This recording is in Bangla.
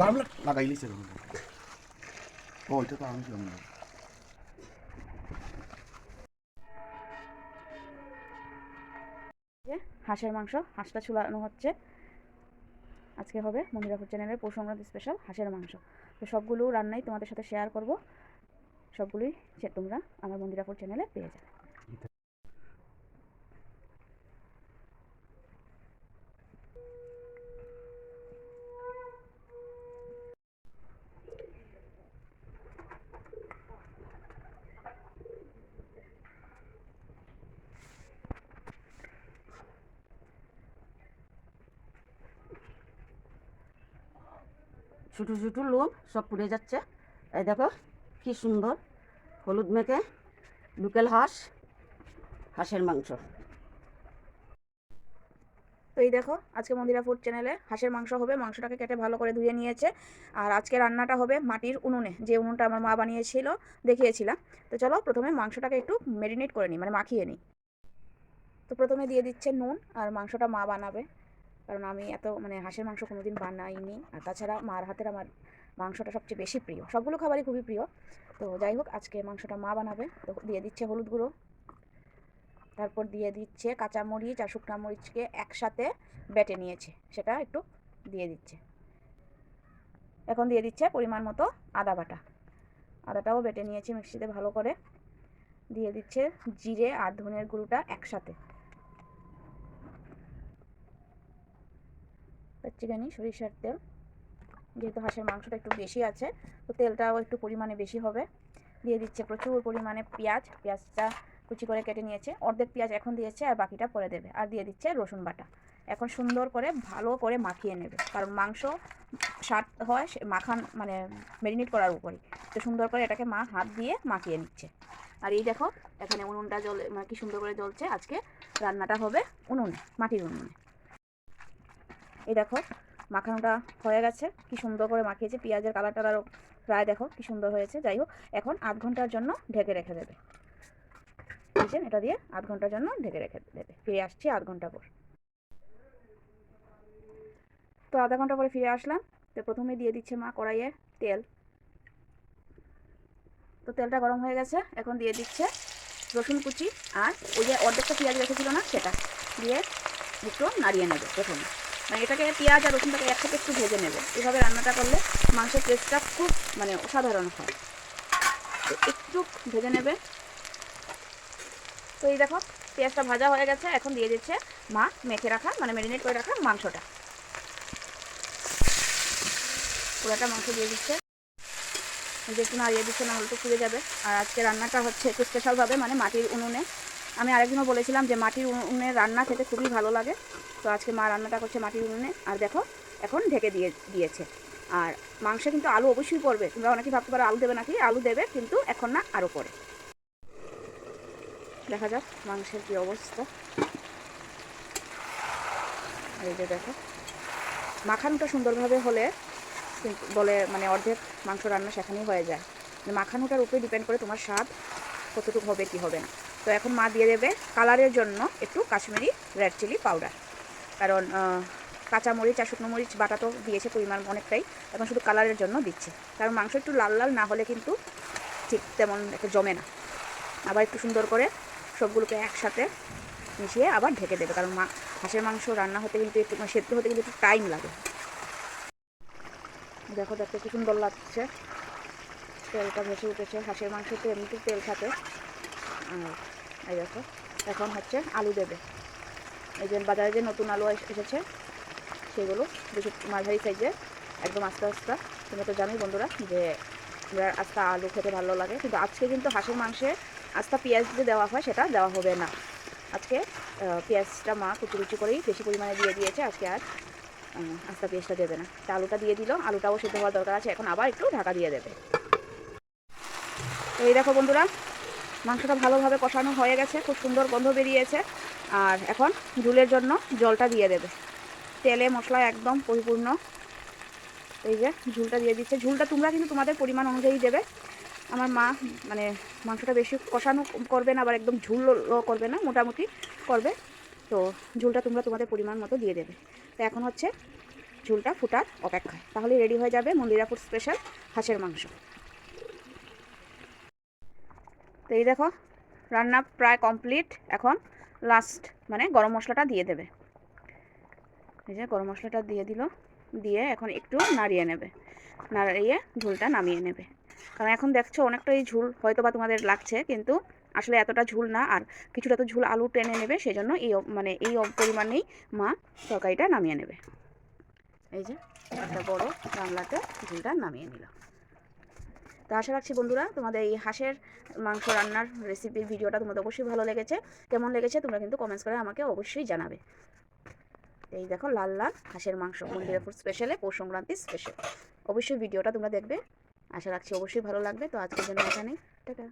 গামলা লাগাইলিছে ও এটা তো আমি ছিলাম না যে হাঁসের মাংস হাঁসটা চুলানো হচ্ছে। আজকে হবে মন্দিরাপুর চ্যানেলের পৌষ সংক্রান্তি স্পেশাল হাঁসের মাংস। তো সবগুলো রান্নাই তোমাদের সাথে শেয়ার করব। সবগুলোই তোমরা আমার মন্দিরাপুর চ্যানেলে পেয়ে যাবে। ছোটো ছোটো লোক সব পুড়ে যাচ্ছে। এই দেখো, কি সুন্দর। হলুদ মেখে লোকাল হাঁস, হাঁসের মাংস। তো এই দেখো, আজকে মন্দিরা ফুড চ্যানেলে হাঁসের মাংস হবে, মাংসটাকে কেটে ভালো করে ধুয়ে নিয়েছে। আর আজকে রান্নাটা হবে মাটির উনুনে, যে উনুনটা আমার মা বানিয়েছিল, দেখিয়েছিলাম। তো চলো, প্রথমে মাংসটাকে একটু মেরিনেট করে নিই মানে মাখিয়ে নিই। তো প্রথমে দিয়ে দিচ্ছে নুন, আর মাংসটা মা বানাবে। কারণ আমি এত মানে হাঁসের মাংস কোনোদিন বানাইনি। আর তাছাড়া মার হাতের আমার মাংসটা সবচেয়ে বেশি প্রিয়। সবগুলো খাবারই খুবই প্রিয়। তো যাই হোক, আজকে মাংসটা মা বানাবে। তো দিয়ে দিচ্ছে হলুদ গুঁড়ো। তারপর দিয়ে দিচ্ছে কাঁচামরিচ আর শুকনা মরিচকে একসাথে বেটে নিয়েছে। সেটা একটু দিয়ে দিচ্ছে। এখন দিয়ে দিচ্ছে পরিমাণ মতো আদা বাটা। আদাটাও বেটে নিয়েছি মিক্সিতে ভালো করে। দিয়ে দিচ্ছে জিরে আর ধনের গুঁড়োটা একসাথে। চিকেনি সরিষার তেল। যেহেতু হাঁসের মাংসটা একটু বেশি আছে, তো তেলটাও একটু পরিমাণে বেশি হবে। দিয়ে দিচ্ছে প্রচুর পরিমাণে পেঁয়াজ। পেঁয়াজটা কুচি করে কেটে নিয়েছে। অর্ধেক পেঁয়াজ এখন দিয়েছে আর বাকিটা পরে দেবে। আর দিয়ে দিচ্ছে রসুন বাটা। এখন সুন্দর করে, ভালো করে মাখিয়ে নেবে। কারণ মাংস স্বাদ হয় মাখান মানে ম্যারিনেট করার উপরই। তো সুন্দর করে এটাকে মা হাত দিয়ে মাখিয়ে নিচ্ছে। আর এই দেখো, এখানে উনুনটা জল মানে কি সুন্দর করে জ্বলছে। আজকে রান্নাটা হবে উনুনে, মাটির উনুনে। এই দেখো, মাখানোটা হয়ে গেছে। কি সুন্দর করে মাখিয়েছে। পেঁয়াজের কালারটা আরও প্রায় দেখো কি সুন্দর হয়েছে। যাই হোক, এখন আধ ঘণ্টার জন্য ঢেকে রেখে দেবে। বুঝছেন এটা দিয়ে আধ ঘণ্টার জন্য ঢেকে রেখে দেবে। ফিরে আসছি আধ ঘণ্টা পর। তো আধা ঘণ্টা পরে ফিরে আসলাম। তো প্রথমে দিয়ে দিচ্ছে মা কড়াইয়ে তেল। তো তেলটা গরম হয়ে গেছে। এখন দিয়ে দিচ্ছে রসুন কুচি আর ওই যে অর্ধেকটা পেঁয়াজ রেখেছিল না, সেটা। দিয়ে একটু নাড়িয়ে নেবে প্রথমে। মানে এটাকে পেঁয়াজ আর রসুনটাকে একসাথে একটু ভেজে নেবে। এভাবে রান্নাটা করলে মাংসের টেস্টটা খুব মানে অসাধারণ হয়। তো একটু ভেজে নেবে। তো এই দেখো, পেঁয়াজটা ভাজা হয়ে গেছে। এখন দিয়ে দিচ্ছে মা মেখে রাখা মানে ম্যারিনেট করে রাখা মাংসটা। পুরোটা মাংস দিয়ে দিচ্ছে। যে একটু নাড়িয়ে দিচ্ছে না হলে তো ফুলে যাবে। আর আজকে রান্নাটা হচ্ছে একটু স্পেশালভাবে মানে মাটির উনুনে। আমি আরেকদিনও বলেছিলাম যে মাটির উনুনে রান্না খেতে খুবই ভালো লাগে। তো আজকে মা রান্নাটা করছে মাটির উনুনে। আর দেখো, এখন ঢেকে দিয়ে দিয়েছে। আর মাংসে কিন্তু আলু অবশ্যই পড়বে। তোমরা অনেকেই ভাবতে পারো আলু দেবে নাকি? আলু দেবে, কিন্তু এখন না, আরও পরে দেখা যাক মাংসের কী অবস্থা। এই যে দেখো, মাখানোটা সুন্দরভাবে হলে বলে মানে অর্ধেক মাংস রান্না সেখানেই হয়ে যায়। মানে মাখানোটার উপরে ডিপেন্ড করে তোমার স্বাদ। কতটুকু হবে, কি হবে না। তো এখন মা দিয়ে দেবে কালারের জন্য একটু কাশ্মীরি রেড চিলি পাউডার। কারণ কাঁচা মরিচ আর শুকনো মরিচ বাটা তো দিয়েছে পরিমাণ অনেকটাই, এখন শুধু কালারের জন্য দিচ্ছে। কারণ মাংস একটু লাল লাল না হলে কিন্তু ঠিক তেমন একটা জমে না। আবার একটু সুন্দর করে সবগুলোকে একসাথে মিশিয়ে আবার ঢেকে দেবে, কারণ মা, হাঁসের মাংস রান্না হতে কিন্তু একটু মানে সেদ্ধ হতে কিন্তু একটু টাইম লাগে। দেখো দেখতে কি সুন্দর লাগছে। তেলটা ভেসে উঠেছে, হাঁসের মাংস তো এমনিতে তেল থাকে এই দেখো, এখন হচ্ছে আলু দেবে। এই যে বাজারে যে নতুন আলু এস- এসেছে, সেগুলো বেশি মাঝারি সাইজে একদম আস্তে আস্তে। তোমরা তো জানোই বন্ধুরা যে আস্তা আলু খেতে ভালো লাগে। কিন্তু আজকে কিন্তু হাঁসের মাংসে আস্তা পেঁয়াজ যে দেওয়া হয়, সেটা দেওয়া হবে না। আজকে পেঁয়াজটা মা কুচি কুচি করেই বেশি পরিমাণে দিয়ে দিয়েছে, আজকে আর আস্তা পেঁয়াজটা দেবে না। তা আলুটা দিয়ে দিল, আলুটাও সেদ্ধ হওয়ার দরকার আছে, এখন আবার একটু ঢাকা দিয়ে দেবে। তো এই দেখো বন্ধুরা, মাংসটা ভালোভাবে কষানো হয়ে গেছে, খুব সুন্দর গন্ধ বেরিয়েছে। আর এখন ঝুলের জন্য জলটা দিয়ে দেবে। তেলে মশলা একদম পরিপূর্ণ। এই যে ঝুলটা দিয়ে দিচ্ছে। ঝুলটা তোমরা কিন্তু তোমাদের পরিমাণ অনুযায়ী দেবে। আমার মা মানে মাংসটা বেশি কষানো করবে না, আবার একদম ঝুল করবে না, মোটামুটি করবে। তো ঝুলটা তোমরা তোমাদের পরিমাণ মতো দিয়ে দেবে। তো এখন হচ্ছে ঝুলটা ফুটার অপেক্ষায়। তাহলে রেডি হয়ে যাবে মন্দিরাপুর স্পেশাল হাঁসের মাংস। তো এই দেখো, রান্না প্রায় কমপ্লিট এখন লাস্ট মানে গরম মশলাটা দিয়ে দেবে। এই যে গরম মশলাটা দিয়ে দিল, দিয়ে এখন একটু নাড়িয়ে নেবে। নাড়িয়ে ঝোলটা নামিয়ে নেবে। কারণ এখন দেখছ অনেকটাই ঝুল হয়তো বা তোমাদের লাগছে, কিন্তু আসলে এতটা ঝুল না। আর কিছুটা তো ঝুল আলু টেনে নেবে, সেজন্য এই মানে এই পরিমাণেই মা তরকারিটা নামিয়ে নেবে। এই যে একটা বড় গামলাতে ঝুলটা নামিয়ে নিল। তো আশা রাখছি বন্ধুরা তোমাদের এই হাঁসের মাংস রান্নার রেসিপির ভিডিওটা তোমাদের অবশ্যই ভালো লেগেছে। কেমন লেগেছে তোমরা কিন্তু কমেন্টস করে আমাকে অবশ্যই জানাবে। এই দেখো লাল লাল হাঁসের মাংস, মন্দিরাপুর স্পেশালে পৌষ সংক্রান্তি স্পেশাল অবশ্যই ভিডিওটা তোমরা দেখবে। আশা রাখছি অবশ্যই ভালো লাগবে। তো আজকের জন্য এখানেই। টাটা।